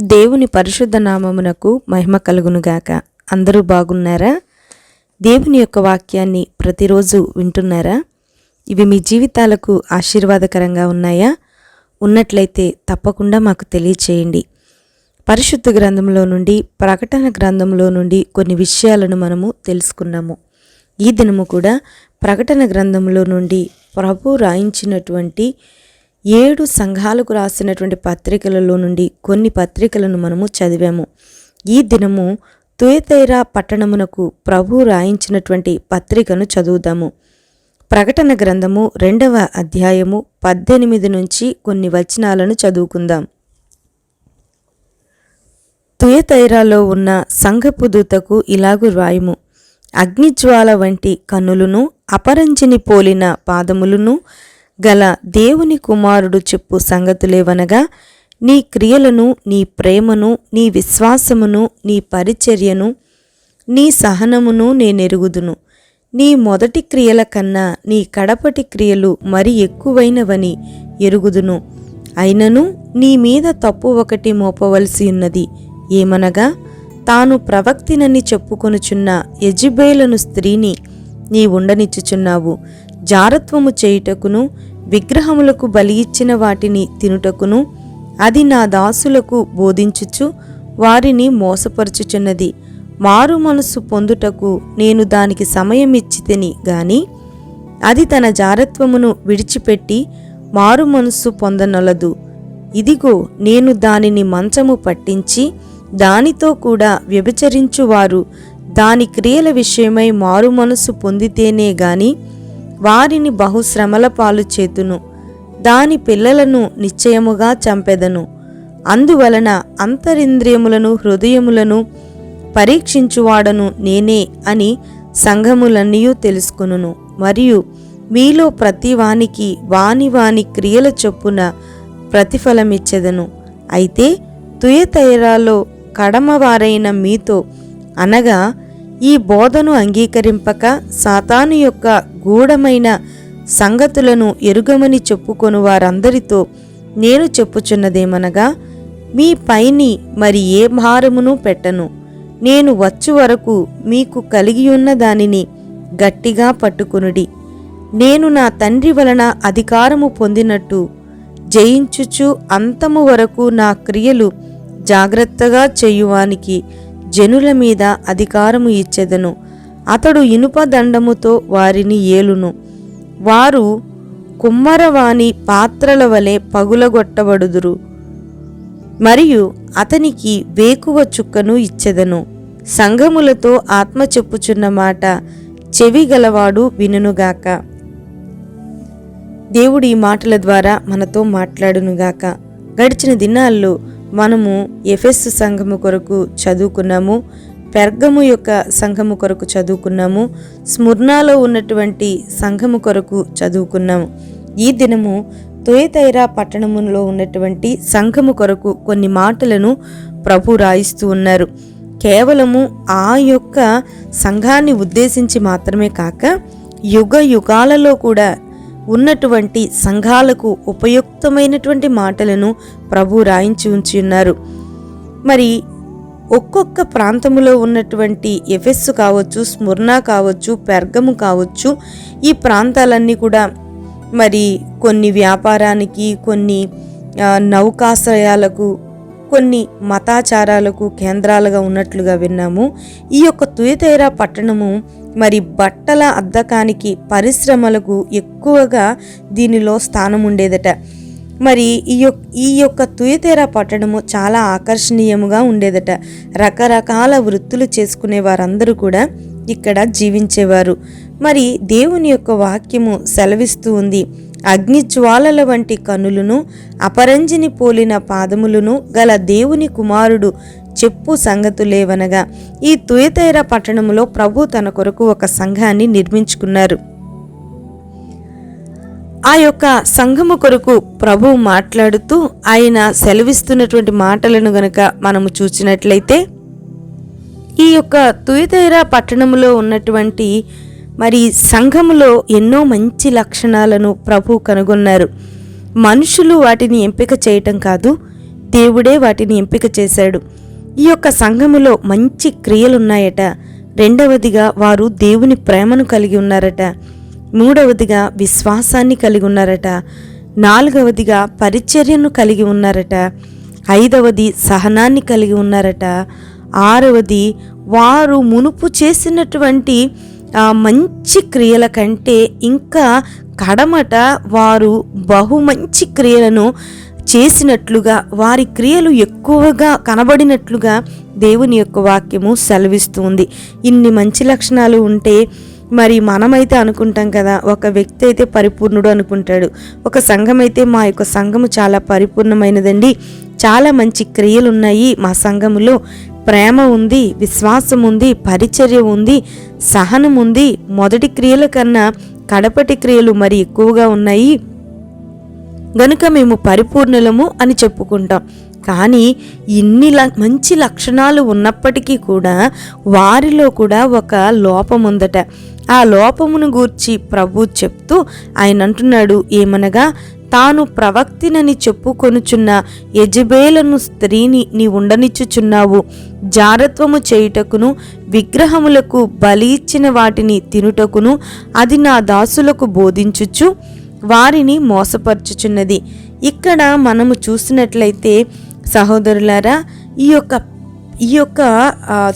దేవుని పరిశుద్ధ నామమునకు మహిమ కలుగునుగాక. అందరూ బాగున్నారా? దేవుని యొక్క వాక్యాన్ని ప్రతిరోజు వింటున్నారా? ఇవి మీ జీవితాలకు ఆశీర్వాదకరంగా ఉన్నాయా? ఉన్నట్లయితే తప్పకుండా మాకు తెలియచేయండి. పరిశుద్ధ గ్రంథంలో నుండి ప్రకటన గ్రంథంలో నుండి కొన్ని విషయాలను మనము తెలుసుకున్నాము. ఈ దినము కూడా ప్రకటన గ్రంథంలో నుండి ప్రభు రాయించినటువంటి ఏడు సంఘాలకు రాసినటువంటి పత్రికలలో నుండి కొన్ని పత్రికలను మనము చదివాము. ఈ దినము తుయతైరా పట్టణమునకు ప్రభు రాయించినటువంటి పత్రికను చదువుదాము. ప్రకటన గ్రంథము రెండవ అధ్యాయము పద్దెనిమిది నుంచి కొన్ని వచనాలను చదువుకుందాం. తుయతైరాలో ఉన్న సంఘపు దూతకు ఇలాగు రాయుము అగ్నిజ్వాల వంటి కన్నులను అపరంజిని పోలిన పాదములను గల దేవుని కుమారుడు చెప్పు సంగతులేవనగా నీ క్రియలను నీ ప్రేమను నీ విశ్వాసమును నీ పరిచర్యను నీ సహనమును నేనెరుగుదును. నీ మొదటి క్రియల కన్నా నీ కడపటి క్రియలు మరి ఎక్కువైనవని ఎరుగుదును. అయినను నీ మీద తప్పు ఒకటి మోపవలసి ఉన్నది. ఏమనగా తాను ప్రవక్తినని చెప్పుకొనుచున్న యజిబేలను స్త్రీని నీ ఉండనిచ్చుచున్నావు జారత్వము చేయుటకును విగ్రహములకు బలి ఇచ్చిన వాటిని తినుటకును అది నా దాసులకు బోధించుచు వారిని మోసపరుచుచున్నది. మారు మనసు పొందుటకు నేను దానికి సమయం ఇచ్చితిని గాని అది తన జారత్వమును విడిచిపెట్టి మారు మనస్సు పొందనొలదు. ఇదిగో నేను దానిని మంచము పట్టించి దానితో కూడా వ్యభిచరించువారు. దాని క్రియల విషయమై మారు మనసు పొందితేనే గాని వారిని బహుశ్రమల పాలు చేతును. దాని పిల్లలను నిశ్చయముగా చంపెదను. అందువలన అంతరింద్రియములను హృదయములను పరీక్షించువాడను నేనే అని సంఘములన్నీ తెలుసుకును మరియు మీలో ప్రతి వానికి వాని వాని క్రియల చొప్పున ప్రతిఫలమిచ్చెదను. అయితే తుయతైరాలో కడమవారైన మీతో అనగా ఈ బోధను అంగీకరింపక సాతాను యొక్క గూఢమైన సంగతులను ఎరుగమని చెప్పుకొని వారందరితో నేను చెప్పుచున్నదేమనగా మీ పైని మరి ఏ భారమును పెట్టను? నేను వచ్చు వరకు మీకు కలిగియున్న దానిని గట్టిగా పట్టుకునుడి. నేను నా తండ్రి వలన అధికారము పొందినట్టు జయించుచు అంతము వరకు నా క్రియలు జాగ్రత్తగా చేయువానికి జనుల మీద అధికారము ఇచ్చెదను. అతడు ఇనుప దండముతో వారిని ఏలును. వారు కుమ్మరవాణి పాత్రల వలె పగులగొట్టబడుదురు. మరియు అతనికి వేకువ చుక్కను ఇచ్చెదను. సంఘములతో ఆత్మ చెప్పుచున్న మాట చెవి గలవాడు వినునుగాక. దేవుడు ఈ మాటల ద్వారా మనతో మాట్లాడునుగాక. గడిచిన దినాల్లో మనము ఎఫెస్ సంఘము కొరకు చదువుకున్నాము పెర్గము యొక్క సంఘము కొరకు చదువుకున్నాము స్ముర్నాలో ఉన్నటువంటి సంఘము కొరకు చదువుకున్నాము. ఈ దినము తొయతైరా పట్టణములో ఉన్నటువంటి సంఘము కొరకు కొన్ని మాటలను ప్రభు రాయిస్తూ ఉన్నారు. కేవలము ఆ యొక్క సంఘాన్ని ఉద్దేశించి మాత్రమే కాక యుగ యుగాలలో కూడా ఉన్నటువంటి సంఘాలకు ఉపయుక్తమైనటువంటి మాటలను ప్రభు రాయించి ఉంచి ఉన్నారు. మరి ఒక్కొక్క ప్రాంతములో ఉన్నటువంటి ఎఫెస్సు కావచ్చు స్మృణ కావచ్చు పెర్గము కావచ్చు ఈ ప్రాంతాలన్నీ కూడా మరి కొన్ని వ్యాపారానికి కొన్ని నౌకాశ్రయాలకు కొన్ని మతాచారాలకు కేంద్రాలుగా ఉన్నట్లుగా విన్నాము. ఈ యొక్క తుయతైరా పట్టణము మరి బట్టల అద్దకానికి పరిశ్రమలకు ఎక్కువగా దీనిలో స్థానం ఉండేదట మరి ఈ యొక్క ఈ యొక్క తుయతేర పట్టణము చాలా ఆకర్షణీయముగా ఉండేదట. రకరకాల వృత్తులు చేసుకునే వారందరూ కూడా ఇక్కడ జీవించేవారు. మరి దేవుని యొక్క వాక్యము సెలవిస్తూ ఉంది. అగ్నిజ్వాలల వంటి కనులను అపరంజిని పోలిన పాదములను గల దేవుని కుమారుడు చెప్పు సంగతులేవనగా ఈ తుయతైర పట్టణములో ప్రభు తన కొరకు ఒక సంఘాన్ని నిర్మించుకున్నారు. ఆ యొక్క సంఘము కొరకు ప్రభు మాట్లాడుతూ ఆయన సెలవిస్తున్నటువంటి మాటలను గనక మనము చూచినట్లయితే ఈ యొక్క తుయతైర పట్టణములో ఉన్నటువంటి మరి సంఘములో ఎన్నో మంచి లక్షణాలను ప్రభు కనుగొన్నారు. మనుషులు వాటిని ఎంపిక చేయటం కాదు దేవుడే వాటిని ఎంపిక చేశాడు. ఈ యొక్క సంఘములో మంచి క్రియలున్నాయట. రెండవదిగా వారు దేవుని ప్రేమను కలిగి ఉన్నారట. మూడవదిగా విశ్వాసాన్ని కలిగి ఉన్నారట. నాలుగవదిగా పరిచర్యను కలిగి ఉన్నారట. ఐదవది సహనాన్ని కలిగి ఉన్నారట. ఆరవది వారు మునుపు చేసినటువంటి మంచి క్రియల కంటే ఇంకా కడమట వారు బహు మంచి క్రియలను చేసినట్లుగా వారి క్రియలు ఎక్కువగా కనబడినట్లుగా దేవుని యొక్క వాక్యము సెలవిస్తుంది. ఇన్ని మంచి లక్షణాలు ఉంటే మరి మనమైతే అనుకుంటాం కదా ఒక వ్యక్తి అయితే పరిపూర్ణుడు అనుకుంటాడు. ఒక సంఘం అయితే మా యొక్క సంఘము చాలా పరిపూర్ణమైనదండి. చాలా మంచి క్రియలు ఉన్నాయి మా సంఘములో. ప్రేమ ఉంది విశ్వాసం ఉంది పరిచర్య ఉంది సహనం ఉంది. మొదటి క్రియల కన్నా కడపటి క్రియలు మరి ఎక్కువగా ఉన్నాయి. గనుక మేము పరిపూర్ణులము అని చెప్పుకుంటాం. కానీ ఇన్ని ల మంచి లక్షణాలు ఉన్నప్పటికీ కూడా వారిలో కూడా ఒక లోపం ఉందట. ఆ లోపమును గూర్చి ప్రభు చెప్తూ ఆయన అంటున్నాడు ఏమనగా తాను ప్రవక్తినని చెప్పుకొనుచున్న యజబేలను స్త్రీని నీ ఉండనిచ్చుచున్నావు జారత్వము చేయుటకును విగ్రహములకు బలి ఇచ్చిన వాటిని తినుటకును అది నా దాసులకు బోధించుచు వారిని మోసపరుచుచున్నది. ఇక్కడ మనము చూసినట్లయితే సహోదరులారా ఈ యొక్క ఈ యొక్క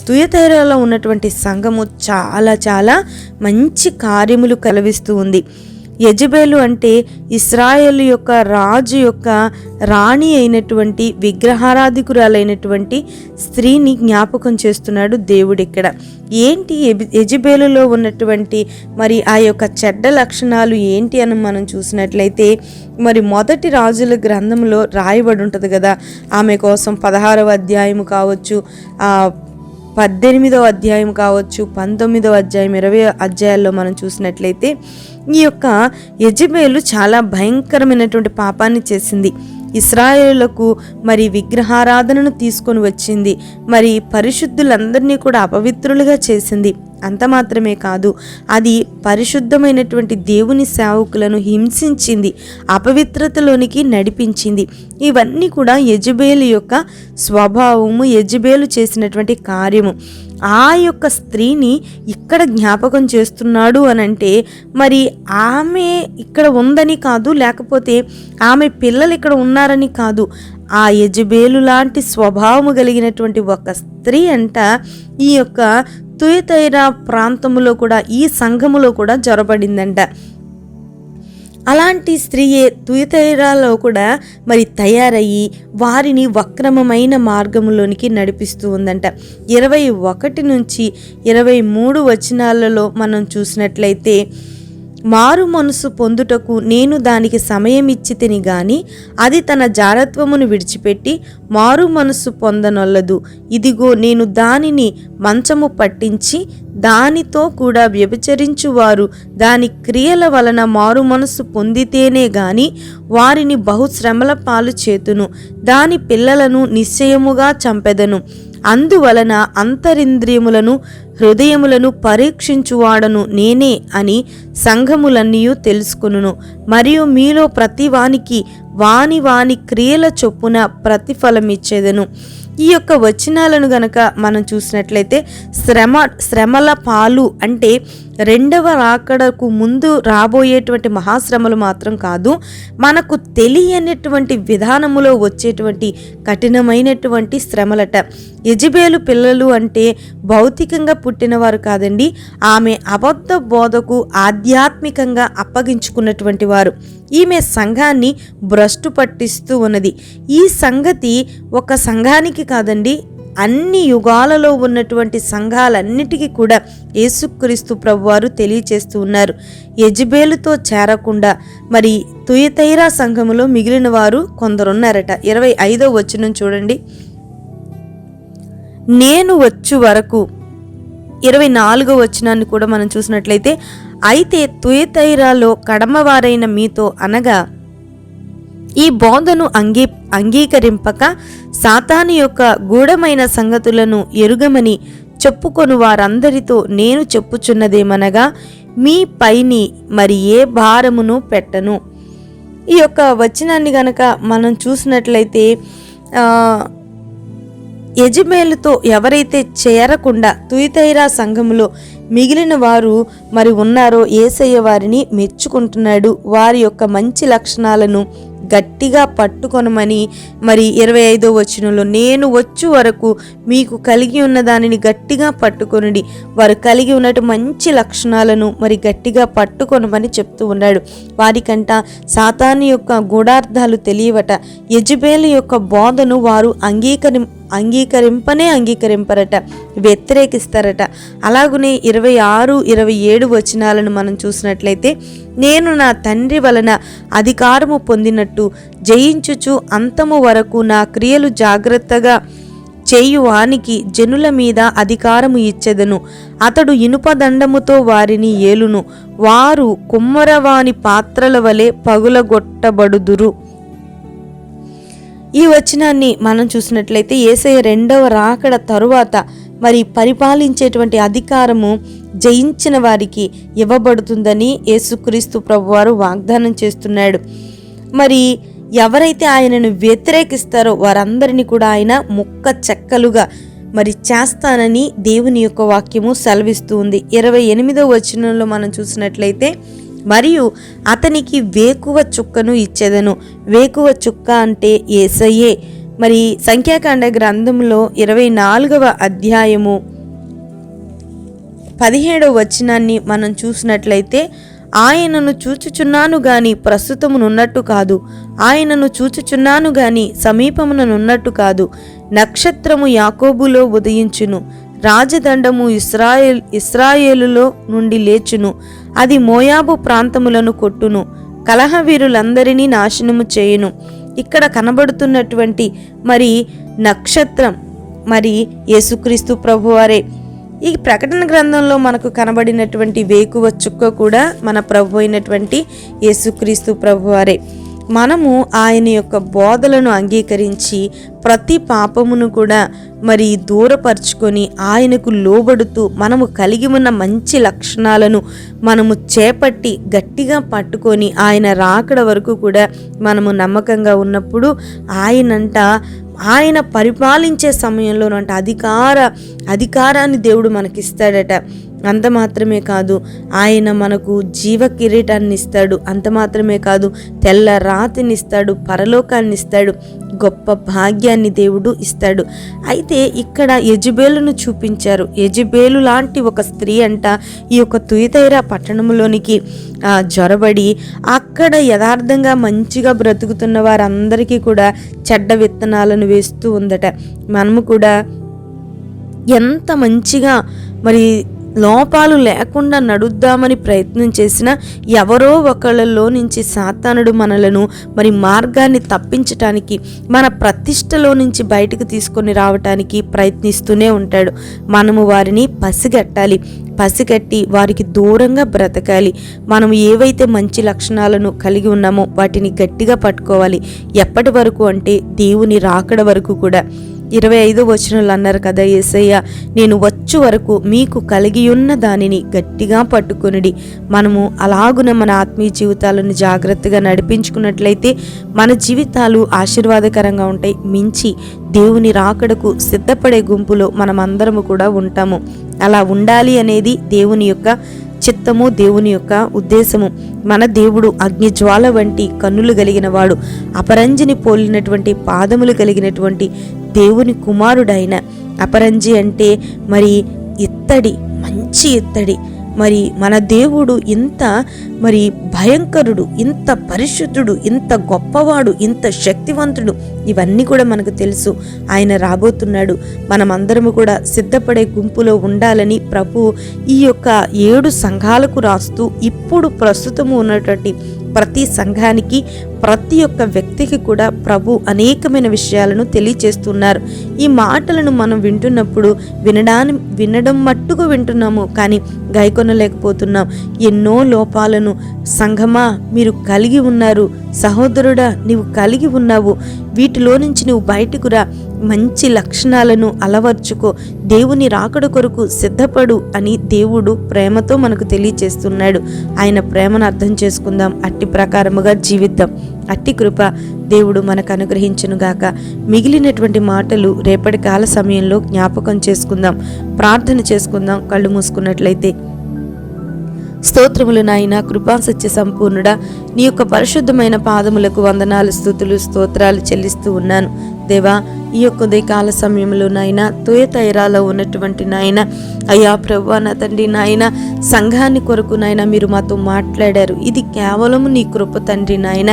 తుయతైరాలో ఉన్నటువంటి సంఘము చాలా చాలా మంచి కార్యములు కలవిస్తూ ఉంది. యజబేలు అంటే ఇస్రాయేల్ యొక్క రాజు యొక్క రాణి అయినటువంటి విగ్రహారాధికురాలైనటువంటి స్త్రీని జ్ఞాపకం చేస్తున్నాడు దేవుడు ఇక్కడ. ఏంటి యజబేలులో ఉన్నటువంటి మరి ఆ యొక్క చెడ్డ లక్షణాలు ఏంటి అని మనం చూసినట్లయితే మరి మొదటి రాజుల గ్రంథంలో రాయబడి ఉంటుంది కదా ఆమె కోసం పదహారవ అధ్యాయము కావచ్చు పద్దెనిమిదవ అధ్యాయం కావచ్చు పంతొమ్మిదవ అధ్యాయం ఇరవై అధ్యాయాల్లో మనం చూసినట్లయితే ఈ యొక్క యజబేలు చాలా భయంకరమైనటువంటి పాపాన్ని చేసింది. ఇస్రాయేలులకు మరి విగ్రహారాధనను తీసుకొని వచ్చింది. మరి పరిశుద్ధులందరినీ కూడా అపవిత్రులుగా చేసింది. అంత మాత్రమే కాదు అది పరిశుద్ధమైనటువంటి దేవుని సేవకులను హింసించింది అపవిత్రతలోనికి నడిపించింది. ఇవన్నీ కూడా యజబేలు యొక్క స్వభావము యజబేలు చేసినటువంటి కార్యము. ఆ యొక్క స్త్రీని ఇక్కడ జ్ఞాపకం చేస్తున్నాడు అని అంటే మరి ఆమె ఇక్కడ ఉందని కాదు లేకపోతే ఆమె పిల్లలు ఇక్కడ ఉన్నారని కాదు ఆ యజబేలు లాంటి స్వభావము కలిగినటువంటి ఒక స్త్రీ అంట ఈ యొక్క తుయతైరా ప్రాంతములో కూడా ఈ సంఘములో కూడా జొరబడిందంట. అలాంటి స్త్రీయే తుయతైరాలో కూడా మరి తయారయ్యి వారిని వక్రమమైన మార్గంలోనికి నడిపిస్తూ ఉందంట. ఇరవై ఒకటి నుంచి ఇరవై మూడు వచనాలలో మనం చూసినట్లయితే మారు మనసు పొందుటకు నేను దానికి సమయం ఇచ్చి తిని గాని అది తన జారత్వమును విడిచిపెట్టి మారు మనసు పొందనొల్లదు. ఇదిగో నేను దానిని మంచము పట్టించి దానితో కూడా వ్యభిచరించువారు. దాని క్రియల వలన మారు మనసు పొందితేనే గాని వారిని బహుశ్రమల పాలు చేతును. దాని పిల్లలను నిశ్చయముగా చంపెదను. అందువలన అంతరింద్రియములను హృదయములను పరీక్షించువాడను నేనే అని సంఘములన్నీ తెలుసుకును మరియు మీలో ప్రతి వానికి వాని వాని క్రియల చొప్పున ప్రతిఫలమిచ్చేదను. ఈ యొక్క వచనాలను గనక మనం చూసినట్లయితే శ్రమ శ్రమల పాలు అంటే రెండవ రాకడకు ముందు రాబోయేటువంటి మహాశ్రమలు మాత్రం కాదు మనకు తెలియనటువంటి విధానములో వచ్చేటువంటి కఠినమైనటువంటి శ్రమలట. యజబేలు పిల్లలు అంటే భౌతికంగా పుట్టినవారు కాదండి ఆమె అబద్ధ బోధకు ఆధ్యాత్మికంగా అప్పగించుకున్నటువంటి వారు. ఈమె సంఘాన్ని భ్రష్టు పట్టిస్తూ ఉన్నది. ఈ సంగతి ఒక సంఘానికి కాదండి అన్ని యుగాలలో ఉన్నటువంటి సంఘాలన్నిటికీ కూడా యేసుక్రీస్తు ప్రభువారు తెలియచేస్తూ ఉన్నారు. యజ్బేలుతో చేరకుండా మరి తుయతైరా సంఘములో మిగిలిన వారు కొందరున్నారట. ఇరవై ఐదో వచ్చిన చూడండి. నేను వచ్చు వరకు ఇరవై నాలుగో వచనాన్ని కూడా మనం చూసినట్లయితే అయితే తుయతైరాలో కడమవారైన మీతో అనగా ఈ బోధను అంగీ అంగీకరింపక సాతాని యొక్క గూఢమైన సంగతులను ఎరుగమని చెప్పుకొని వారందరితో నేను చెప్పుచున్నదేమనగా మీ పైని మరి ఏ భారమును పెట్టను. ఈ యొక్క వచనాన్ని గనక మనం చూసినట్లయితే యజమేలుతో ఎవరైతే చేరకుండా తుయితైరా సంఘములో మిగిలిన వారు మరి ఉన్నారో ఏసయ్య వారిని మెచ్చుకుంటున్నాడు. వారి యొక్క మంచి లక్షణాలను గట్టిగా పట్టుకొనమని మరి ఇరవై ఐదో వచనంలో నేను వచ్చు వరకు మీకు కలిగి ఉన్న దానిని గట్టిగా పట్టుకొనుడి. వారు కలిగి ఉన్నట్టు మంచి లక్షణాలను మరి గట్టిగా పట్టుకొనమని చెప్తూ ఉన్నాడు. వారికంట సాతాను యొక్క గూఢార్థాలు తెలియవట. యజుబేలు యొక్క బోధను వారు అంగీకరి అంగీకరింపనే అంగీకరింపరట వ్యతిరేకిస్తారట. అలాగనే ఇరవై ఆరు ఇరవై ఏడు వచనాలను మనం చూసినట్లయితే నేను నా తండ్రి వలన అధికారము పొందినట్టు జయించుచు అంతము వరకు నా క్రియలు జాగ్రత్తగా చేయువానికి జనుల మీద అధికారము ఇచ్చెదను. అతడు ఇనుపదండముతో వారిని ఏలును. వారు కుమ్మరవాని పాత్రల వలె పగులగొట్టబడుదురు. ఈ వచనాన్ని మనం చూసినట్లయితే ఏసయ్య రెండవ రాకడ తరువాత మరి పరిపాలించేటువంటి అధికారము జయించిన వారికి ఇవ్వబడుతుందని యేసుక్రీస్తు ప్రభువారు వాగ్దానం చేస్తున్నాడు. మరి ఎవరైతే ఆయనను వ్యతిరేకిస్తారో వారందరినీ కూడా ఆయన ముక్క చెక్కలుగా మరి చేస్తానని దేవుని యొక్క వాక్యము సెలవిస్తూ ఉంది. ఇరవై ఎనిమిదో వచనంలో మనం చూసినట్లయితే మరియు అతనికి వేకువ చుక్కను ఇచ్చేదను. వేకువ చుక్క అంటే ఏసయ్యే. మరి సంఖ్యాకాండ గ్రంథంలో ఇరవై నాలుగవ అధ్యాయము పదిహేడవ వచనాన్ని మనం చూసినట్లయితే ఆయనను చూచుచున్నాను గాని ప్రస్తుతమునున్నట్టు కాదు. ఆయనను చూచుచున్నాను గాని సమీపముననున్నట్టు కాదు. నక్షత్రము యాకోబులో ఉదయించును. రాజదండము ఇస్రాయేల్ ఇస్రాయేలులో నుండి లేచును. అది మోయాబు ప్రాంతములను కొట్టును. కలహవీరులందరినీ నాశనము చేయును. ఇక్కడ కనబడుతున్నటువంటి మరి నక్షత్రం మరి యేసుక్రీస్తు ప్రభువారే. ఈ ప్రకటన గ్రంథంలో మనకు కనబడినటువంటి వేకువ చుక్క కూడా మన ప్రభు అయినటువంటి యేసుక్రీస్తు ప్రభువారే. మనము ఆయన యొక్క బోధలను అంగీకరించి ప్రతి పాపమును కూడా మరి దూరపరుచుకొని ఆయనకు లోబడుతూ మనము కలిగి ఉన్న మంచి లక్షణాలను మనము చేపట్టి గట్టిగా పట్టుకొని ఆయన రాకడ వరకు కూడా మనము నమ్మకంగా ఉన్నప్పుడు ఆయనంట ఆయన పరిపాలించే సమయంలోనంట అధికార అధికారాన్ని దేవుడు మనకిస్తాడట. అంత మాత్రమే కాదు ఆయన మనకు జీవ కిరీటాన్ని ఇస్తాడు అంత మాత్రమే కాదు తెల్ల రాతిని ఇస్తాడు పరలోకాన్ని ఇస్తాడు గొప్ప భాగ్యాన్ని దేవుడు ఇస్తాడు. అయితే ఇక్కడ యజుబేలును చూపించారు. యజుబేలు లాంటి ఒక స్త్రీ అంట ఈ యొక్క తుయితైరా పట్టణంలోనికి జొరబడి అక్కడ యథార్థంగా మంచిగా బ్రతుకుతున్న వారందరికీ కూడా చెడ్డ విత్తనాలను వేస్తూ ఉందట. మనము కూడా ఎంత మంచిగా మరి లోపాలు లేకుండా నడుద్దామని ప్రయత్నం చేసిన ఎవరో ఒకళ్ళలో నుంచి సాతానుడు మనలను మరి మార్గాన్ని తప్పించటానికి మన ప్రతిష్టలో నుంచి బయటకు తీసుకొని రావటానికి ప్రయత్నిస్తూనే ఉంటాడు. మనము వారిని పసిగట్టాలి. పసిగట్టి వారికి దూరంగా బ్రతకాలి. మనం ఏవైతే మంచి లక్షణాలను కలిగి ఉన్నామో వాటిని గట్టిగా పట్టుకోవాలి. ఎప్పటి వరకు అంటే దేవుని రాకడ వరకు కూడా. ఇరవై ఐదు వచనాలు అన్నారు కదా ఏసయ్య నేను వచ్చు వరకు మీకు కలిగి ఉన్న దానిని గట్టిగా పట్టుకొనిడి. మనము అలాగున మన ఆత్మీయ జీవితాలను జాగ్రత్తగా నడిపించుకున్నట్లయితే మన జీవితాలు ఆశీర్వాదకరంగా ఉంటాయి. మించి దేవుని రాకడకు సిద్ధపడే గుంపులో మనమందరము కూడా ఉంటాము. అలా ఉండాలి అనేది దేవుని యొక్క చిత్తము దేవుని యొక్క ఉద్దేశము. మన దేవుడు అగ్నిజ్వాల వంటి కన్నులు కలిగిన వాడు అపరంజిని పోలినటువంటి పాదములు కలిగినటువంటి దేవుని కుమారుడైన. అపరంజి అంటే మరి ఇత్తడి మంచి ఇత్తడి. మరి మన దేవుడు ఇంత మరి భయంకరుడు ఇంత పరిశుద్ధుడు ఇంత గొప్పవాడు ఇంత శక్తివంతుడు ఇవన్నీ కూడా మనకు తెలుసు. ఆయన రాబోతున్నాడు. మనమందరము కూడా సిద్ధపడే గుంపులో ఉండాలని ప్రభు ఈ యొక్క ఏడు సంఘాలకు రాస్తూ ఇప్పుడు ప్రస్తుతము ఉన్నటువంటి ప్రతి సంఘానికి ప్రతి ఒక్క వ్యక్తికి కూడా ప్రభు అనేకమైన విషయాలను తెలియచేస్తున్నారు. ఈ మాటలను మనం వింటున్నప్పుడు వినడాని వినడం మట్టుకు వింటున్నాము కానీ గైకొనలేకపోతున్నాం. ఎన్నో లోపాలను సంఘమా మీరు కలిగి ఉన్నారు. సహోదరుడా నీవు కలిగి ఉన్నావు. వీటిలో నుంచి నువ్వు బయటకు రా. మంచి లక్షణాలను అలవర్చుకో. దేవుని రాకడ కొరకు సిద్ధపడు అని దేవుడు ప్రేమతో మనకు తెలియచేస్తున్నాడు. ఆయన ప్రేమను అర్థం చేసుకుందాం. అట్టి ప్రకారముగా జీవిద్దాం. అట్టి కృప దేవుడు మనకు అనుగ్రహించునుగాక మిగిలినటువంటి మాటలు రేపటి కాల సమయంలో జ్ఞాపకం చేసుకుందాం. ప్రార్థన చేసుకుందాం. కళ్ళు మూసుకున్నట్లయితే స్తోత్రములు నాయన కృపా సత్య సంపూర్ణుడ. నీ యొక్క పరిశుద్ధమైన పాదములకు వందనాలు స్థుతులు స్తోత్రాలు చెల్లిస్తూ ఉన్నాను. దేవా ఈ యొక్క ఉదయకాల సమయంలో నాయన తోయతైరాలో ఉన్నటువంటి నాయన అయ్యా ప్రభు నా తండ్రి నాయన సంఘాన్ని కొరకు నాయన మీరు మాతో మాట్లాడారు. ఇది కేవలము నీ కృప తండ్రి నాయన.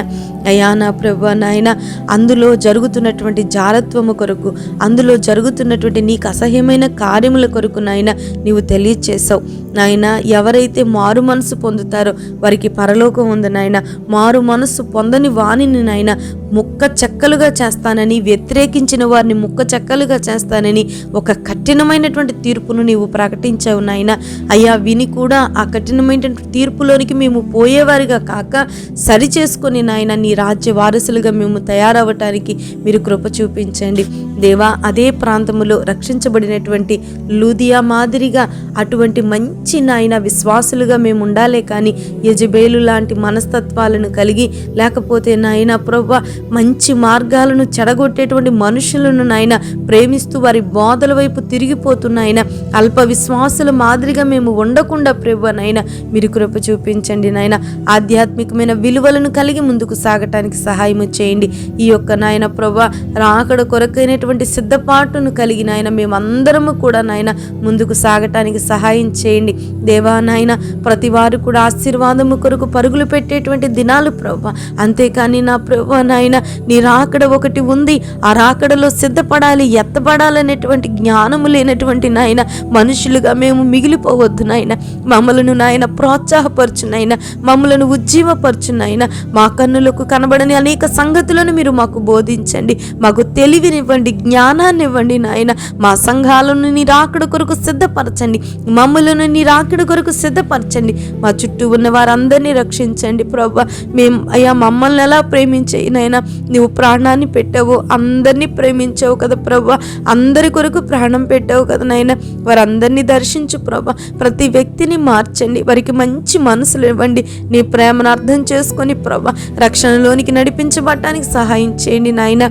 అయ్యా నా ప్రభు నాయన అందులో జరుగుతున్నటువంటి జారత్వము కొరకు అందులో జరుగుతున్నటువంటి నీకు అసహ్యమైన కార్యముల కొరకు నాయన నీవు తెలియచేశావు. నాయన ఎవరైతే మారు మనసు పొందుతారో వారికి పరలోకం ఉంది నాయన. మారు మనసు పొందని వాణిని నాయన ముక్క చెక్కలుగా చేస్తానని వ్యతిరేకించిన వారిని ముక్క చెక్కలుగా చేస్తానని ఒక కఠినమైనటువంటి తీర్పును నీవు ప్రకటించావు నాయన. అయ్యా విని కూడా ఆ కఠినమైనటువంటి తీర్పులోనికి మేము పోయేవారిగా కాక సరి చేసుకొని నాయన నీ రాజ్య వారసులుగా మేము తయారవటానికి మీరు కృప చూపించండి. దేవా అదే ప్రాంతములో రక్షించబడినటువంటి లూదియా మాదిరిగా అటువంటి మంచి నాయన విశ్వాసులుగా మేము ఉండాలే కానీ యజబేలు లాంటి మనస్తత్వాలను కలిగి లేకపోతే నాయన ప్రభ మంచి మార్గాలను చెడగొట్టేటువంటి మనుషులను నాయన ప్రేమిస్తూ వారి బోధల వైపు తిరిగిపోతున్నాయన అల్ప విశ్వాసుల మాదిరిగా మేము ఉండకుండా ప్రభు నాయన మీరు కృప చూపించండి నాయన ఆధ్యాత్మికమైన విలువలను కలిగి ముందుకు సాగటానికి సహాయం చేయండి. ఈ యొక్క నాయన ప్రభా రాకడ కొరకైనటువంటి సిద్ధపాటును కలిగిన ఆయన మేమందరము కూడా నాయన ముందుకు సాగటానికి సహాయం చేయండి. దేవా నాయన ప్రతి వారు కూడా ఆశీర్వాదము కొరకు పరుగులు పెట్టేటువంటి దినాలు ప్రభా అంతేకాని నా ప్రభా నాయన నీ రాకడ ఒకటి ఉంది. ఆ రాకడలో సిద్ధపడాలి ఎత్తపడాలనేటువంటి జ్ఞానము లేనటువంటి నాయన మనుషులుగా మేము మిగిలిపోవద్దు నాయన. మమ్మలను నాయన ప్రోత్సాహపరచు నాయన మమ్మలను ఉజ్జీవపరచు నాయన. మా కన్నులకు కనబడని అనేక సంగతులను మీరు మాకు బోధించండి. మాకు తెలివినివ్వండి జ్ఞానాన్ని ఇవ్వండి నాయన. మా సంఘాలను నీ రాకడ కొరకు సిద్ధపరచండి. మమ్మలను నీ రాకడ కొరకు సిద్ధపరచండి. మా చుట్టూ ఉన్న వారందరినీ రక్షించండి ప్రభా. మేము అయ్యా మమ్మల్ని ఎలా ప్రేమించే నైనా నువ్వు ప్రాణాన్ని పెట్టావు అందరినీ ప్రేమించావు కదా ప్రభా. అందరి కొరకు ప్రాణం పెట్టావు కదా నాయన. వారందరినీ దర్శించు ప్రభా. ప్రతి వ్యక్తిని మార్చండి. వారికి మంచి మనసులు ఇవ్వండి. నీ ప్రేమను అర్థం చేసుకొని ప్రభా రక్షణలోనికి నడిపించబడటానికి సహాయం చేయండి నాయన.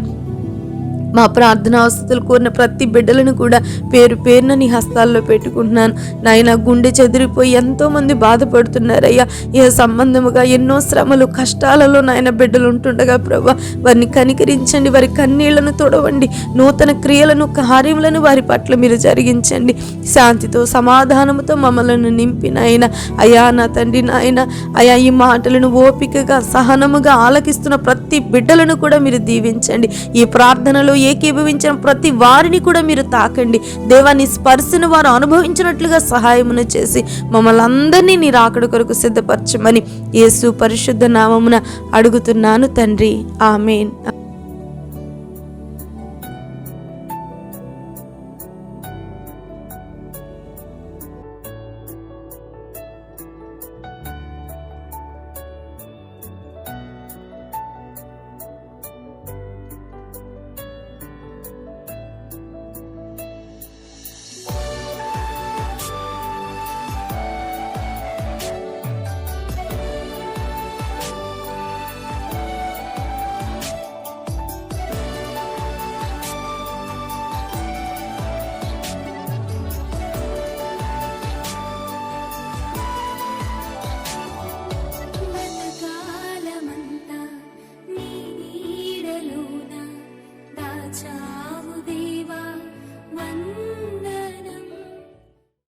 మా ప్రార్థన అవస్థలు కోరిన ప్రతి బిడ్డలను కూడా పేరు పేరున నీ హస్తాల్లో పెట్టుకుంటున్నాను. నాయన గుండె చెదిరిపోయి ఎంతోమంది బాధపడుతున్నారయ్యా. ఏ సంబంధముగా ఎన్నో శ్రమలు కష్టాలలో నాయన బిడ్డలు ఉంటుండగా ప్రభా వారిని కనికరించండి వారి కన్నీళ్ళను తొడవండి నూతన క్రియలను కార్యములను వారి పట్ల మీరు జరిగించండి. శాంతితో సమాధానముతో మమ్మలను నింపి నాయన. అయా నా తండ్రి నాయన అయా ఈ మాటలను ఓపికగా సహనముగా ఆలకిస్తున్న ప్రతి బిడ్డలను కూడా మీరు దీవించండి. ఈ ప్రార్థనలో ఏకీభవించిన ప్రతి వారిని కూడా మీరు తాకండి. దేవాన్ని స్పర్శను వారు అనుభవించినట్లుగా సహాయమును చేసి మమ్మల్ని అందరినీ నీ రాకడ కొరకు సిద్ధపరచమని యేసు పరిశుద్ధ నామమున అడుగుతున్నాను తండ్రి. ఆమెన్.